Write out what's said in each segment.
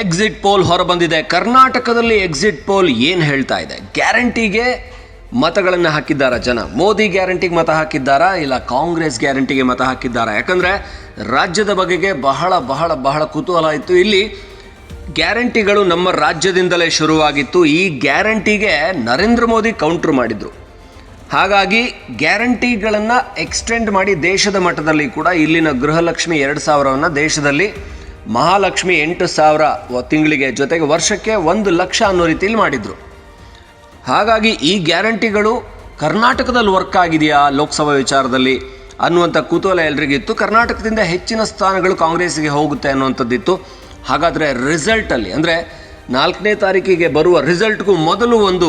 Exit poll ಹೊರಬಂದಿದೆ. ಕರ್ನಾಟಕದಲ್ಲಿ exit poll ಏನು ಹೇಳ್ತಾ ಇದೆ? ಗ್ಯಾರಂಟಿಗೆ ಮತಗಳನ್ನು ಹಾಕಿದ್ದಾರಾ ಜನ? ಮೋದಿ ಗ್ಯಾರಂಟಿಗೆ ಮತ ಹಾಕಿದ್ದಾರಾ? ಇಲ್ಲ ಕಾಂಗ್ರೆಸ್ ಗ್ಯಾರಂಟಿಗೆ ಮತ ಹಾಕಿದ್ದಾರಾ? ಯಾಕಂದರೆ ರಾಜ್ಯದ ಬಗೆಗೆ ಬಹಳ ಬಹಳ ಬಹಳ ಕುತೂಹಲ ಇತ್ತು. ಇಲ್ಲಿ ಗ್ಯಾರಂಟಿಗಳು ನಮ್ಮ ರಾಜ್ಯದಿಂದಲೇ ಶುರುವಾಗಿತ್ತು. ಈ ಗ್ಯಾರಂಟಿಗೆ ನರೇಂದ್ರ ಮೋದಿ ಕೌಂಟ್ರ್ ಮಾಡಿದರು. ಹಾಗಾಗಿ ಗ್ಯಾರಂಟಿಗಳನ್ನು ಎಕ್ಸ್ಟೆಂಡ್ ಮಾಡಿ ದೇಶದ ಮಟ್ಟದಲ್ಲಿ ಕೂಡ ಇಲ್ಲಿನ ಗೃಹಲಕ್ಷ್ಮಿ ಎರಡು ಸಾವಿರವನ್ನು ದೇಶದಲ್ಲಿ ಮಹಾಲಕ್ಷ್ಮಿ ಎಂಟು ಸಾವಿರ ತಿಂಗಳಿಗೆ ಜೊತೆಗೆ ವರ್ಷಕ್ಕೆ ಒಂದು ಲಕ್ಷ ಅನ್ನೋ ರೀತಿಯಲ್ಲಿ ಮಾಡಿದರು. ಹಾಗಾಗಿ ಈ ಗ್ಯಾರಂಟಿಗಳು ಕರ್ನಾಟಕದಲ್ಲಿ ವರ್ಕ್ ಆಗಿದೆಯಾ ಲೋಕಸಭಾ ವಿಚಾರದಲ್ಲಿ ಅನ್ನುವಂಥ ಕುತೂಹಲ ಎಲ್ರಿಗಿತ್ತು ಕರ್ನಾಟಕದಿಂದ ಹೆಚ್ಚಿನ ಸ್ಥಾನಗಳು ಕಾಂಗ್ರೆಸ್ಗೆ ಹೋಗುತ್ತೆ ಅನ್ನುವಂಥದ್ದಿತ್ತು. ಹಾಗಾದರೆ ರಿಸಲ್ಟಲ್ಲಿ ಅಂದರೆ ನಾಲ್ಕನೇ ತಾರೀಕಿಗೆ ಬರುವ ರಿಸಲ್ಟ್ಗೂ ಮೊದಲು ಒಂದು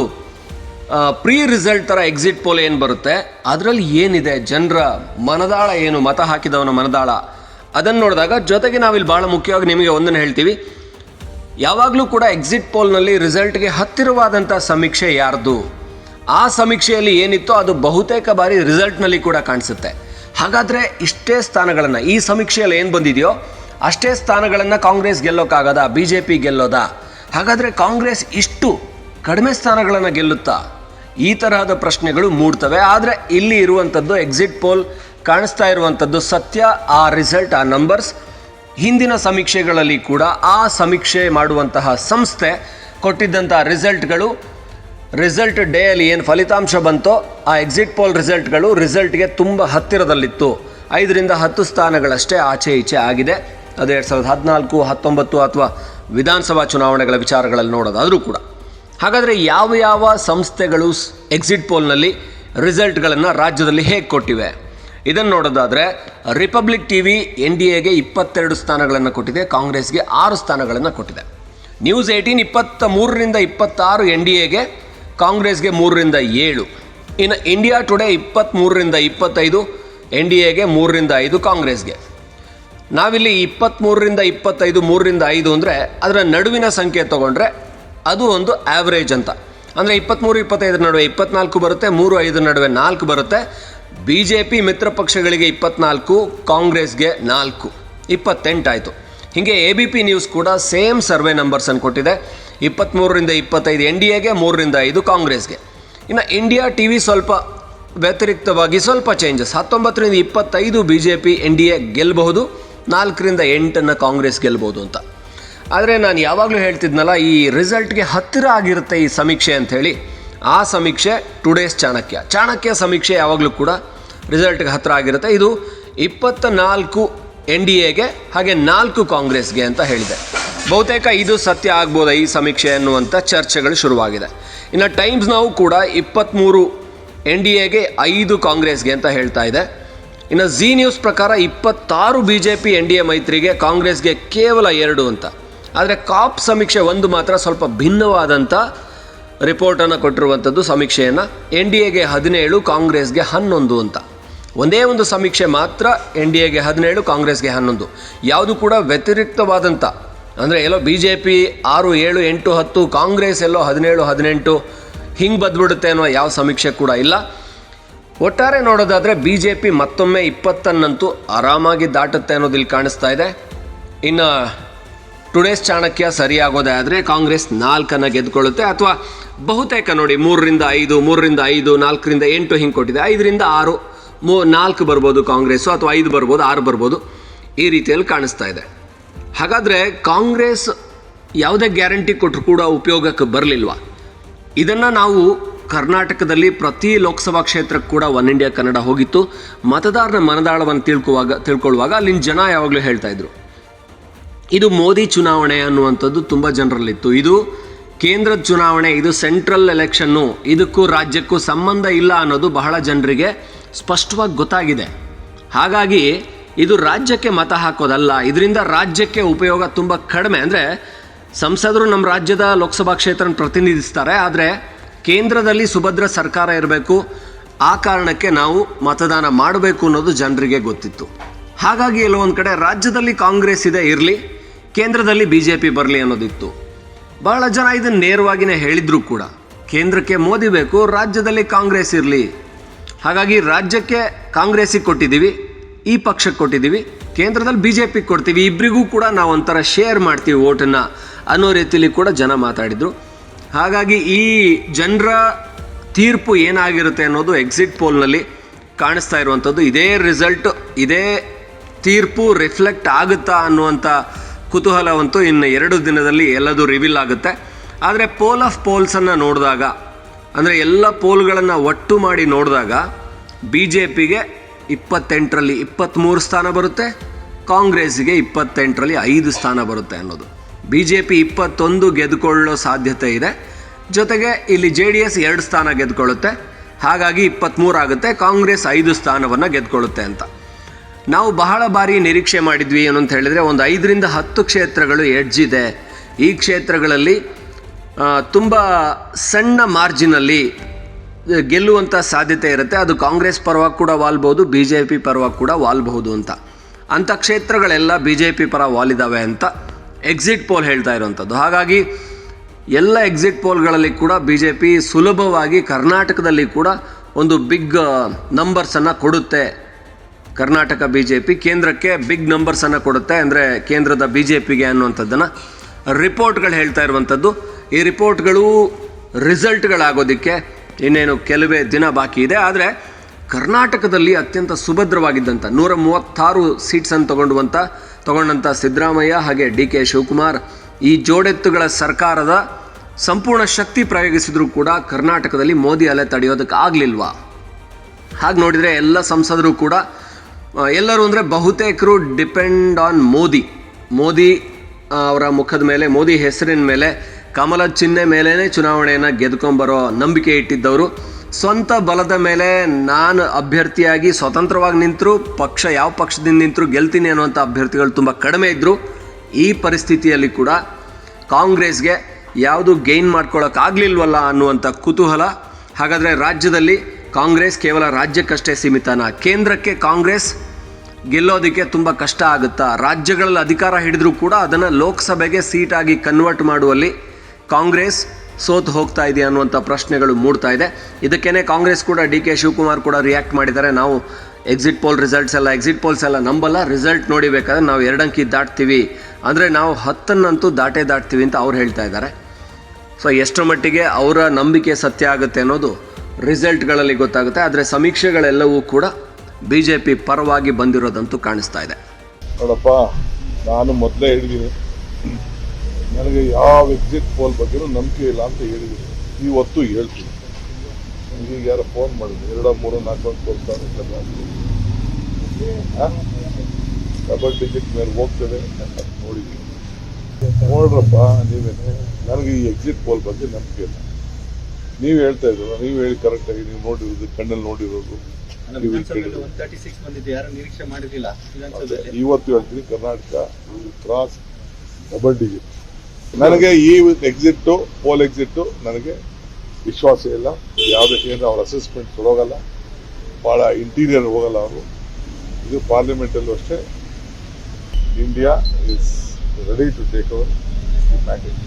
ಪ್ರೀ ರಿಸಲ್ಟ್ ಥರ ಎಕ್ಸಿಟ್ ಪೋಲ್ ಏನು ಬರುತ್ತೆ? ಅದರಲ್ಲಿ ಏನಿದೆ? ಜನರ ಮನದಾಳ ಏನು? ಮತ ಹಾಕಿದವನ ಮನದಾಳ ಅದನ್ನು ನೋಡಿದಾಗ ಜೊತೆಗೆ ನಾವಿಲ್ಲಿ ಭಾಳ ಮುಖ್ಯವಾಗಿ ನಿಮಗೆ ಒಂದನ್ನು ಹೇಳ್ತೀವಿ. ಯಾವಾಗಲೂ ಕೂಡ ಎಕ್ಸಿಟ್ ಪೋಲ್ನಲ್ಲಿ ರಿಸಲ್ಟ್ಗೆ ಹತ್ತಿರವಾದಂಥ ಸಮೀಕ್ಷೆ ಯಾರ್ದು? ಆ ಸಮೀಕ್ಷೆಯಲ್ಲಿ ಏನಿತ್ತೋ ಅದು ಬಹುತೇಕ ಬಾರಿ ರಿಸಲ್ಟ್ನಲ್ಲಿ ಕೂಡ ಕಾಣಿಸುತ್ತೆ. ಹಾಗಾದರೆ ಇಷ್ಟೇ ಸ್ಥಾನಗಳನ್ನು, ಈ ಸಮೀಕ್ಷೆಯಲ್ಲಿ ಏನು ಬಂದಿದೆಯೋ ಅಷ್ಟೇ ಸ್ಥಾನಗಳನ್ನು ಕಾಂಗ್ರೆಸ್ ಗೆಲ್ಲೋಕ್ಕಾಗದ ಬಿ ಜೆ ಪಿ ಗೆಲ್ಲೋದಾ? ಹಾಗಾದರೆ ಕಾಂಗ್ರೆಸ್ ಇಷ್ಟು ಕಡಿಮೆ ಸ್ಥಾನಗಳನ್ನು ಗೆಲ್ಲುತ್ತಾ? ಈ ತರಹದ ಪ್ರಶ್ನೆಗಳು ಮೂಡ್ತವೆ. ಆದರೆ ಇಲ್ಲಿ ಇರುವಂಥದ್ದು ಎಕ್ಸಿಟ್ ಪೋಲ್ ಕಾಣಿಸ್ತಾ ಇರುವಂಥದ್ದು ಸತ್ಯ, ಆ ರಿಸಲ್ಟ್ ಆ ನಂಬರ್ಸ್ ಹಿಂದಿನ ಸಮೀಕ್ಷೆಗಳಲ್ಲಿ ಕೂಡ ಆ ಸಮೀಕ್ಷೆ ಮಾಡುವಂತಹ ಸಂಸ್ಥೆ ಕೊಟ್ಟಿದ್ದಂಥ ರಿಸಲ್ಟ್ಗಳು ರಿಸಲ್ಟ್ ಡೇ ಅಲ್ಲಿ ಏನು ಫಲಿತಾಂಶ ಬಂತೋ, ಆ ಎಕ್ಸಿಟ್ ಪೋಲ್ ರಿಸಲ್ಟ್ಗಳು ರಿಸಲ್ಟ್ಗೆ ತುಂಬ ಹತ್ತಿರದಲ್ಲಿತ್ತು. ಐದರಿಂದ ಹತ್ತು ಸ್ಥಾನಗಳಷ್ಟೇ ಆಚೆ ಈಚೆ ಆಗಿದೆ. ಅದು ಎರಡು ಸಾವಿರದ ಹದಿನಾಲ್ಕು, ಹತ್ತೊಂಬತ್ತು ಅಥವಾ ವಿಧಾನಸಭಾ ಚುನಾವಣೆಗಳ ವಿಚಾರಗಳಲ್ಲಿ ನೋಡೋದಾದರೂ ಕೂಡ. ಹಾಗಾದರೆ ಯಾವ ಯಾವ ಸಂಸ್ಥೆಗಳು ಎಕ್ಸಿಟ್ ಪೋಲ್ನಲ್ಲಿ ರಿಸಲ್ಟ್ಗಳನ್ನು ರಾಜ್ಯದಲ್ಲಿ ಹೇಗೆ ಕೊಟ್ಟಿವೆ? ಇದನ್ನು ನೋಡೋದಾದರೆ Republic T V N D ಎಗೆ ಇಪ್ಪತ್ತೆರಡು ಸ್ಥಾನಗಳನ್ನು ಕೊಟ್ಟಿದೆ, ಕಾಂಗ್ರೆಸ್ಗೆ ಆರು ಸ್ಥಾನಗಳನ್ನು ಕೊಟ್ಟಿದೆ. ನ್ಯೂಸ್ ಏಯ್ಟೀನ್ ಇಪ್ಪತ್ತ ಮೂರರಿಂದ ಇಪ್ಪತ್ತಾರು ಎನ್ ಡಿ ಎಗೆ ಕಾಂಗ್ರೆಸ್ಗೆ ಮೂರರಿಂದ ಏಳು. ಇನ್ನು ಇಂಡಿಯಾ ಟುಡೇ ಇಪ್ಪತ್ತ್ಮೂರರಿಂದ ಇಪ್ಪತ್ತೈದು ಎನ್ ಡಿ ಎಗೆ ಮೂರರಿಂದ ಐದು, ಕಾಂಗ್ರೆಸ್ಗೆ. ನಾವಿಲ್ಲಿ ಇಪ್ಪತ್ತ್ಮೂರರಿಂದ ಇಪ್ಪತ್ತೈದು, ಮೂರರಿಂದ ಐದು ಅಂದರೆ ಅದರ ನಡುವಿನ ಸಂಖ್ಯೆ ತೊಗೊಂಡ್ರೆ ಅದು ಒಂದು ಆ್ಯಾವ್ರೇಜ್ ಅಂತ. ಅಂದರೆ ಇಪ್ಪತ್ತ್ಮೂರು, ಇಪ್ಪತ್ತೈದರ ನಡುವೆ ಇಪ್ಪತ್ನಾಲ್ಕು ಬರುತ್ತೆ, ಮೂರು, ಐದರ ನಡುವೆ ನಾಲ್ಕು ಬರುತ್ತೆ. ಬಿ ಜೆ ಪಿ ಮಿತ್ರ ಪಕ್ಷಗಳಿಗೆ ಇಪ್ಪತ್ನಾಲ್ಕು, ಕಾಂಗ್ರೆಸ್ಗೆ ನಾಲ್ಕು. ಇಪ್ಪತ್ತೆಂಟಾಯಿತು. ಹೀಗೆ ಎ ಬಿ ಪಿ ನ್ಯೂಸ್ ಕೂಡ ಸೇಮ್ ಸರ್ವೆ ನಂಬರ್ಸನ್ನು ಕೊಟ್ಟಿದೆ. ಇಪ್ಪತ್ತ್ಮೂರರಿಂದ ಇಪ್ಪತ್ತೈದು ಎನ್ ಡಿ ಎಗೆ, ಮೂರರಿಂದ ಐದು ಕಾಂಗ್ರೆಸ್ಗೆ. ಇನ್ನು ಇಂಡಿಯಾ ಟಿ ವಿ ಸ್ವಲ್ಪ ವ್ಯತಿರಿಕ್ತವಾಗಿ ಸ್ವಲ್ಪ ಚೇಂಜಸ್ ಹತ್ತೊಂಬತ್ತರಿಂದ ಇಪ್ಪತ್ತೈದು B J P N D A ಗೆಲ್ಲಬಹುದು ನಾಲ್ಕರಿಂದ ಎಂಟನ್ನು ಕಾಂಗ್ರೆಸ್ ಗೆಲ್ಬೋದು ಅಂತ. ಆದರೆ ನಾನು ಯಾವಾಗಲೂ ಹೇಳ್ತಿದ್ನಲ್ಲ, ಈ ರಿಸಲ್ಟ್ಗೆ ಹತ್ತಿರ ಆಗಿರುತ್ತೆ ಈ ಸಮೀಕ್ಷೆ ಅಂಥೇಳಿ ಆ ಸಮೀಕ್ಷೆ ಟುಡೇಸ್ ಚಾಣಕ್ಯ. ಚಾಣಕ್ಯ ಸಮೀಕ್ಷೆ ಯಾವಾಗಲೂ ಕೂಡ ರಿಸಲ್ಟ್ಗೆ ಹತ್ತಿರ ಆಗಿರುತ್ತೆ. ಇದು ಇಪ್ಪತ್ತ ನಾಲ್ಕು ಎನ್ ಡಿ ಎಗೆ ಹಾಗೆ ನಾಲ್ಕು ಕಾಂಗ್ರೆಸ್ಗೆ ಅಂತ ಹೇಳಿದೆ. ಬಹುತೇಕ ಇದು ಸತ್ಯ ಆಗ್ಬೋದಾ ಈ ಸಮೀಕ್ಷೆ ಅನ್ನುವಂಥ ಚರ್ಚೆಗಳು ಶುರುವಾಗಿದೆ. ಇನ್ನು ಟೈಮ್ಸ್ ನಾವು ಕೂಡ ಇಪ್ಪತ್ತ್ಮೂರು ಎನ್ ಡಿ ಎಗೆ ಐದು ಕಾಂಗ್ರೆಸ್ಗೆ ಅಂತ ಹೇಳ್ತಾ ಇದೆ. ಇನ್ನು ಜಿ ನ್ಯೂಸ್ ಪ್ರಕಾರ ಇಪ್ಪತ್ತಾರು B J P N D A ಮೈತ್ರಿಗೆ ಕಾಂಗ್ರೆಸ್ಗೆ ಕೇವಲ ಎರಡು ಅಂತ. ಆದರೆ ಕಾಪ್ ಸಮೀಕ್ಷೆ ಒಂದು ಮಾತ್ರ ಸ್ವಲ್ಪ ಭಿನ್ನವಾದಂಥ ರಿಪೋರ್ಟನ್ನು ಕೊಟ್ಟಿರುವಂಥದ್ದು ಸಮೀಕ್ಷೆಯನ್ನು ಎನ್ ಡಿ ಎಗೆ ಹದಿನೇಳು, ಕಾಂಗ್ರೆಸ್ಗೆ ಹನ್ನೊಂದು ಅಂತ. ಒಂದೇ ಒಂದು ಸಮೀಕ್ಷೆ ಮಾತ್ರ ಎನ್ ಡಿ ಎಗೆ ಹದಿನೇಳು, ಕಾಂಗ್ರೆಸ್ಗೆ ಹನ್ನೊಂದು. ಯಾವುದು ಕೂಡ ವ್ಯತಿರಿಕ್ತವಾದಂಥ ಅಂದರೆ ಎಲ್ಲೋ ಬಿ ಜೆ ಪಿ ಆರು, ಏಳು, ಎಂಟು, ಹತ್ತು, ಕಾಂಗ್ರೆಸ್ ಎಲ್ಲೋ ಹದಿನೇಳು, ಹದಿನೆಂಟು, ಹಿಂಗೆ ಬದ್ಬಿಡುತ್ತೆ ಅನ್ನೋ ಯಾವ ಸಮೀಕ್ಷೆ ಕೂಡ ಇಲ್ಲ. ಒಟ್ಟಾರೆ ನೋಡೋದಾದರೆ ಬಿ ಜೆ ಪಿ ಮತ್ತೊಮ್ಮೆ ಇಪ್ಪತ್ತನ್ನಂತೂ ಆರಾಮಾಗಿ ದಾಟುತ್ತೆ ಅನ್ನೋದು ಇಲ್ಲಿ ಕಾಣಿಸ್ತಾ ಇದೆ. ಇನ್ನು ಟುಡೇಸ್ ಚಾಣಕ್ಯ ಸರಿಯಾಗೋದೇ ಆದರೆ ಕಾಂಗ್ರೆಸ್ ನಾಲ್ಕನ್ನು ಗೆದ್ದುಕೊಳ್ಳುತ್ತೆ ಅಥವಾ ಬಹುತೇಕ ನೋಡಿ ಮೂರರಿಂದ ಐದು ಮೂರರಿಂದ ಐದು, ನಾಲ್ಕರಿಂದ ಎಂಟು ಹಿಂಗೆ ಕೊಟ್ಟಿದೆ, ಐದರಿಂದ ಆರು ಮೂ, ನಾಲ್ಕು ಬರ್ಬೋದು ಕಾಂಗ್ರೆಸ್ಸು ಅಥವಾ ಐದು ಬರ್ಬೋದು, ಆರು ಬರ್ಬೋದು. ಈ ರೀತಿಯಲ್ಲಿ ಕಾಣಿಸ್ತಾ ಇದೆ. ಹಾಗಾದರೆ ಕಾಂಗ್ರೆಸ್ ಯಾವುದೇ ಗ್ಯಾರಂಟಿ ಕೊಟ್ಟರು ಕೂಡ ಉಪಯೋಗಕ್ಕೆ ಬರಲಿಲ್ವ? ಇದನ್ನು ನಾವು ಕರ್ನಾಟಕದಲ್ಲಿ ಪ್ರತಿ ಲೋಕಸಭಾ ಕ್ಷೇತ್ರಕ್ಕೆ ಕೂಡ ಒನ್ ಇಂಡಿಯಾ ಕನ್ನಡ ಹೋಗಿತ್ತು. ಮತದಾರನ ಮನದಾಳವನ್ನು ತಿಳ್ಕೊಳ್ಳುವಾಗ ತಿಳ್ಕೊಳ್ಳುವಾಗ ಅಲ್ಲಿನ ಜನ ಯಾವಾಗಲೂ ಹೇಳ್ತಾ ಇದ್ರು. ಇದು ಮೋದಿ ಚುನಾವಣೆ ಅನ್ನುವಂಥದ್ದು ತುಂಬ ಜನರಲ್ಲಿತ್ತು. ಇದು ಕೇಂದ್ರದ ಚುನಾವಣೆ, ಇದು ಸೆಂಟ್ರಲ್ ಎಲೆಕ್ಷನ್ನು, ಇದಕ್ಕೂ ರಾಜ್ಯಕ್ಕೂ ಸಂಬಂಧ ಇಲ್ಲ ಅನ್ನೋದು ಬಹಳ ಜನರಿಗೆ ಸ್ಪಷ್ಟವಾಗಿ ಗೊತ್ತಾಗಿದೆ. ಹಾಗಾಗಿ ಇದು ರಾಜ್ಯಕ್ಕೆ ಮತ ಹಾಕೋದಲ್ಲ, ಇದರಿಂದ ರಾಜ್ಯಕ್ಕೆ ಉಪಯೋಗ ತುಂಬ ಕಡಿಮೆ. ಅಂದರೆ ಸಂಸದರು ನಮ್ಮ ರಾಜ್ಯದ ಲೋಕಸಭಾ ಕ್ಷೇತ್ರನ ಪ್ರತಿನಿಧಿಸ್ತಾರೆ, ಆದರೆ ಕೇಂದ್ರದಲ್ಲಿ ಸುಭದ್ರ ಸರ್ಕಾರ ಇರಬೇಕು. ಆ ಕಾರಣಕ್ಕೆ ನಾವು ಮತದಾನ ಮಾಡಬೇಕು ಅನ್ನೋದು ಜನರಿಗೆ ಗೊತ್ತಿತ್ತು. ಹಾಗಾಗಿ ಎಲ್ಲೋ ಒಂದು ಕಡೆ ರಾಜ್ಯದಲ್ಲಿ ಕಾಂಗ್ರೆಸ್ ಇದೆ, ಇರಲಿ. ಕೇಂದ್ರದಲ್ಲಿ ಬಿ ಜೆ ಪಿ ಬರಲಿ ಅನ್ನೋದಿತ್ತು. ಬಹಳ ಜನ ಇದನ್ನು ನೇರವಾಗಿಯೇ ಹೇಳಿದ್ರು ಕೂಡ. ಕೇಂದ್ರಕ್ಕೆ ಮೋದಿ ಬೇಕು, ರಾಜ್ಯದಲ್ಲಿ ಕಾಂಗ್ರೆಸ್ ಇರಲಿ. ಹಾಗಾಗಿ ರಾಜ್ಯಕ್ಕೆ ಕಾಂಗ್ರೆಸ್ಸಿಗೆ ಕೊಟ್ಟಿದ್ದೀವಿ, ಈ ಪಕ್ಷಕ್ಕೆ ಕೊಟ್ಟಿದ್ದೀವಿ, ಕೇಂದ್ರದಲ್ಲಿ ಬಿ ಜೆ ಪಿಗೆ ಕೊಡ್ತೀವಿ ಇಬ್ಬರಿಗೂ ಕೂಡ ನಾವು ಒಂಥರ ಶೇರ್ ಮಾಡ್ತೀವಿ ಓಟನ್ನು ಅನ್ನೋ ರೀತಿಯಲ್ಲಿ ಕೂಡ ಜನ ಮಾತಾಡಿದರು. ಹಾಗಾಗಿ ಈ ಜನರ ತೀರ್ಪು ಏನಾಗಿರುತ್ತೆ ಅನ್ನೋದು ಎಕ್ಸಿಟ್ ಪೋಲ್ನಲ್ಲಿ ಕಾಣಿಸ್ತಾ ಇರುವಂಥದ್ದು. ಇದೇ ರಿಸಲ್ಟ್ ಇದೇ ತೀರ್ಪು ರಿಫ್ಲೆಕ್ಟ್ ಆಗುತ್ತಾ ಅನ್ನುವಂಥ ಕುತೂಹಲವಂತೂ ಇನ್ನು ಎರಡು ದಿನದಲ್ಲಿ ಎಲ್ಲದೂ ರಿವೀಲ್ ಆಗುತ್ತೆ. ಆದರೆ ಪೋಲ್ ಆಫ್ ಪೋಲ್ಸನ್ನು ನೋಡಿದಾಗ ಅಂದರೆ ಎಲ್ಲ ಪೋಲ್ಗಳನ್ನು ಒಟ್ಟು ಮಾಡಿ ನೋಡಿದಾಗ ಬಿ ಜೆ ಪಿಗೆ ಇಪ್ಪತ್ತೆಂಟರಲ್ಲಿ ಇಪ್ಪತ್ತ್ಮೂರು ಸ್ಥಾನ ಬರುತ್ತೆ ಕಾಂಗ್ರೆಸ್ಗೆ ಇಪ್ಪತ್ತೆಂಟರಲ್ಲಿ ಐದು ಸ್ಥಾನ ಬರುತ್ತೆ ಅನ್ನೋದು. ಬಿ ಜೆ ಪಿ ಇಪ್ಪತ್ತೊಂದು ಗೆದ್ದುಕೊಳ್ಳೋ ಸಾಧ್ಯತೆ ಇದೆ. ಜೊತೆಗೆ ಇಲ್ಲಿ ಜೆ ಡಿ ಎಸ್ ಎರಡು ಸ್ಥಾನ ಗೆದ್ದುಕೊಳ್ಳುತ್ತೆ ಹಾಗಾಗಿ ಇಪ್ಪತ್ತ್ಮೂರು ಆಗುತ್ತೆ, ಕಾಂಗ್ರೆಸ್ ಐದು ಸ್ಥಾನವನ್ನು ಗೆದ್ದುಕೊಳ್ಳುತ್ತೆ ಅಂತ. ನಾವು ಬಹಳ ಬಾರಿ ನಿರೀಕ್ಷೆ ಮಾಡಿದ್ವಿ ಏನು ಅಂತ ಹೇಳಿದರೆ, ಒಂದು ಐದರಿಂದ ಹತ್ತು ಕ್ಷೇತ್ರಗಳು ಎಡ್ಜ್ ಇದೆ. ಈ ಕ್ಷೇತ್ರಗಳಲ್ಲಿ ತುಂಬ ಸಣ್ಣ ಮಾರ್ಜಿನಲ್ಲಿ ಗೆಲ್ಲುವಂಥ ಸಾಧ್ಯತೆ ಇರುತ್ತೆ. ಅದು ಕಾಂಗ್ರೆಸ್ ಪರವಾಗಿ ಕೂಡ ವಾಲ್ಬೋದು ಬಿ ಜೆ ಪಿ ಪರವಾಗಿ ಕೂಡ ವಾಲ್ಬಹುದು ಅಂತ. ಅಂಥ ಕ್ಷೇತ್ರಗಳೆಲ್ಲ ಬಿ ಜೆ ಪಿ ಪರ ವಾಲಿದಾವೆ ಅಂತ ಎಕ್ಸಿಟ್ ಪೋಲ್ ಹೇಳ್ತಾ ಇರುವಂಥದ್ದು. ಹಾಗಾಗಿ, ಎಲ್ಲ ಎಕ್ಸಿಟ್ ಪೋಲ್ಗಳಲ್ಲಿ ಕೂಡ ಬಿ ಜೆ ಪಿ ಸುಲಭವಾಗಿ ಕರ್ನಾಟಕದಲ್ಲಿ ಕೂಡ ಒಂದು ಬಿಗ್ ನಂಬರ್ಸನ್ನು ಕೊಡುತ್ತೆ. ಕರ್ನಾಟಕ ಬಿ ಜೆ ಪಿ ಕೇಂದ್ರಕ್ಕೆ ಬಿಗ್ ನಂಬರ್ಸನ್ನು ಕೊಡುತ್ತೆ ಅಂದರೆ ಕೇಂದ್ರದ ಬಿ ಜೆ ಪಿಗೆ ಅನ್ನುವಂಥದ್ದನ್ನು ರಿಪೋರ್ಟ್ಗಳು ಹೇಳ್ತಾ ಇರುವಂಥದ್ದು. ಈ ರಿಪೋರ್ಟ್ಗಳು ರಿಸಲ್ಟ್ಗಳಾಗೋದಕ್ಕೆ ಇನ್ನೇನು ಕೆಲವೇ ದಿನ ಬಾಕಿ ಇದೆ. ಆದರೆ ಕರ್ನಾಟಕದಲ್ಲಿ ಅತ್ಯಂತ ಸುಭದ್ರವಾಗಿದ್ದಂಥ ನೂರ ಮೂವತ್ತಾರು ಸೀಟ್ಸನ್ನು ತಗೊಂಡುವಂಥ ತಗೊಂಡಂಥ ಸಿದ್ದರಾಮಯ್ಯ ಹಾಗೆ ಡಿ ಕೆ ಶಿವಕುಮಾರ್ ಈ ಜೋಡೆತ್ತುಗಳ ಸರ್ಕಾರದ ಸಂಪೂರ್ಣ ಶಕ್ತಿ ಪ್ರಯೋಗಿಸಿದರೂ ಕೂಡ ಕರ್ನಾಟಕದಲ್ಲಿ ಮೋದಿ ಅಲೆ ತಡೆಯೋದಕ್ಕೆ ಆಗಲಿಲ್ವಾ? ಹಾಗೆ ನೋಡಿದರೆ ಎಲ್ಲ ಸಂಸದರು ಕೂಡ ಎಲ್ಲರೂ ಅಂದರೆ ಬಹುತೇಕರು ಡಿಪೆಂಡ್ ಆನ್ ಮೋದಿ. ಮೋದಿ ಅವರ ಮುಖದ ಮೇಲೆ, ಮೋದಿ ಹೆಸರಿನ ಮೇಲೆ ಕಮಲದ ಚಿಹ್ನೆ ಮೇಲೇ ಚುನಾವಣೆಯನ್ನು ಗೆದ್ಕೊಂಬರೋ ನಂಬಿಕೆ ಇಟ್ಟಿದ್ದವರು. ಸ್ವಂತ ಬಲದ ಮೇಲೆ ನಾನು ಅಭ್ಯರ್ಥಿಯಾಗಿ ಸ್ವತಂತ್ರವಾಗಿ ನಿಂತರು, ಪಕ್ಷ ಯಾವ ಪಕ್ಷದಿಂದ ನಿಂತರು ಗೆಲ್ತೀನಿ ಅನ್ನುವಂಥ ಅಭ್ಯರ್ಥಿಗಳು ತುಂಬ ಕಡಿಮೆ ಇದ್ದರು ಈ ಪರಿಸ್ಥಿತಿಯಲ್ಲಿ ಕೂಡ ಕಾಂಗ್ರೆಸ್ಗೆ ಯಾವುದು ಗೈನ್ ಮಾಡ್ಕೊಳ್ಳೋಕ್ಕಾಗಲಿಲ್ವಲ್ಲ ಅನ್ನುವಂಥ ಕುತೂಹಲ. ಹಾಗಾದರೆ ರಾಜ್ಯದಲ್ಲಿ ಕಾಂಗ್ರೆಸ್ ಕೇವಲ ರಾಜ್ಯಕ್ಕಷ್ಟೇ ಸೀಮಿತನ? ಕೇಂದ್ರಕ್ಕೆ ಕಾಂಗ್ರೆಸ್ ಗೆಲ್ಲೋದಕ್ಕೆ ತುಂಬ ಕಷ್ಟ ಆಗುತ್ತಾ? ರಾಜ್ಯಗಳಲ್ಲಿ ಅಧಿಕಾರ ಹಿಡಿದ್ರೂ ಕೂಡ ಅದನ್ನು ಲೋಕಸಭೆಗೆ ಸೀಟಾಗಿ ಕನ್ವರ್ಟ್ ಮಾಡುವಲ್ಲಿ ಕಾಂಗ್ರೆಸ್ ಸೋತು ಹೋಗ್ತಾ ಇದೆಯಾ ಅನ್ನುವಂಥ ಪ್ರಶ್ನೆಗಳು ಮೂಡ್ತಾ ಇದೆ. ಇದಕ್ಕೇನೆ ಕಾಂಗ್ರೆಸ್ ಕೂಡ ಡಿ ಕೆ ಶಿವಕುಮಾರ್ ಕೂಡ ರಿಯಾಕ್ಟ್ ಮಾಡಿದ್ದಾರೆ. ನಾವು ಎಕ್ಸಿಟ್ ಪೋಲ್ ರಿಸಲ್ಟ್ಸ್ ಎಲ್ಲ ಎಕ್ಸಿಟ್ ಪೋಲ್ಸ್ ಎಲ್ಲ ನಂಬಲ್ಲ. ರಿಸಲ್ಟ್ ನೋಡಿಬೇಕಾದ್ರೆ ನಾವು ಎರಡಂಕಿ ದಾಟ್ತೀವಿ. ಅಂದರೆ ನಾವು ಹತ್ತನ್ನಂತೂ ದಾಟೇ ದಾಟ್ತೀವಿ ಅಂತ ಅವ್ರು ಹೇಳ್ತಾ ಇದ್ದಾರೆ. ಸೊ ಎಷ್ಟರ ಮಟ್ಟಿಗೆ ಅವರ ನಂಬಿಕೆ ಸತ್ಯ ಆಗುತ್ತೆ ಅನ್ನೋದು ರಿಸಲ್ಟ್ಗಳಲ್ಲಿ ಗೊತ್ತಾಗುತ್ತೆ. ಆದರೆ ಸಮೀಕ್ಷೆಗಳೆಲ್ಲವೂ ಕೂಡ ಬಿ ಜೆ ಪಿ ಪರವಾಗಿ ಬಂದಿರೋದಂತೂ ಕಾಣಿಸ್ತಾ ಇದೆ. ನೋಡಪ್ಪ, ನಾನು ಮೊದಲೇ ಹೇಳಿದ್ದೀನಿ ನನಗೆ ಯಾವ ಎಕ್ಸಿಟ್ ಪೋಲ್ ಬಗ್ಗೆ ನಂಬಿಕೆ ಇಲ್ಲ ಅಂತ ಹೇಳಿದ್ರು. ಇವತ್ತು ಹೇಳ್ತೀನಿ. ಈಗ ಯಾರೋ ಫೋನ್ ಮಾಡಿದ್ರು. ಎರಡ ಮೂರು ನಾಲ್ಕು ತೋರಿಸ್ತಾರೆ ಡಬಲ್ ಟಿಕೆಟ್ ಮೇಲೆ ಹೋಗ್ತದೆ ನೋಡಿದ್ವಿ ನೋಡ್ರಪ್ಪ ನೀವೇನೆ. ನನಗೆ ಈ ಎಕ್ಸಿಟ್ ಪೋಲ್ ಬಗ್ಗೆ ನಂಬಿಕೆ ಇಲ್ಲ. ನೀವು ಹೇಳ್ತಾ ಇದ್ರು ನೀವು ಹೇಳಿ ಕರೆಕ್ಟಾಗಿ ನೀವು ನೋಡಿರೋದು ಕಣ್ಣಲ್ಲಿ ನೋಡಿರೋದು. ಇವತ್ತು ಹೇಳ್ತೀನಿ ಕರ್ನಾಟಕ ಕ್ರಾಸ್ ಡಬಲ್ ಡಿಜಿಟ್ ನನಗೆ ಈ ಎಕ್ಸಿಟ್ ಪೋಲ್ ಎಕ್ಸಿಟ್ ನನಗೆ ವಿಶ್ವಾಸ ಇಲ್ಲ. ಯಾವುದೇ ಕೇಂದ್ರ ಅವ್ರ ಅಸೆಸ್ಮೆಂಟ್ ಹೋಗಲ್ಲ ಭಾಳ ಇಂಟೀರಿಯರ್ ಹೋಗಲ್ಲ ಅವರು. ಇದು ಪಾರ್ಲಿಮೆಂಟಲ್ಲೂ ಅಷ್ಟೇ. India is ready to take our mandate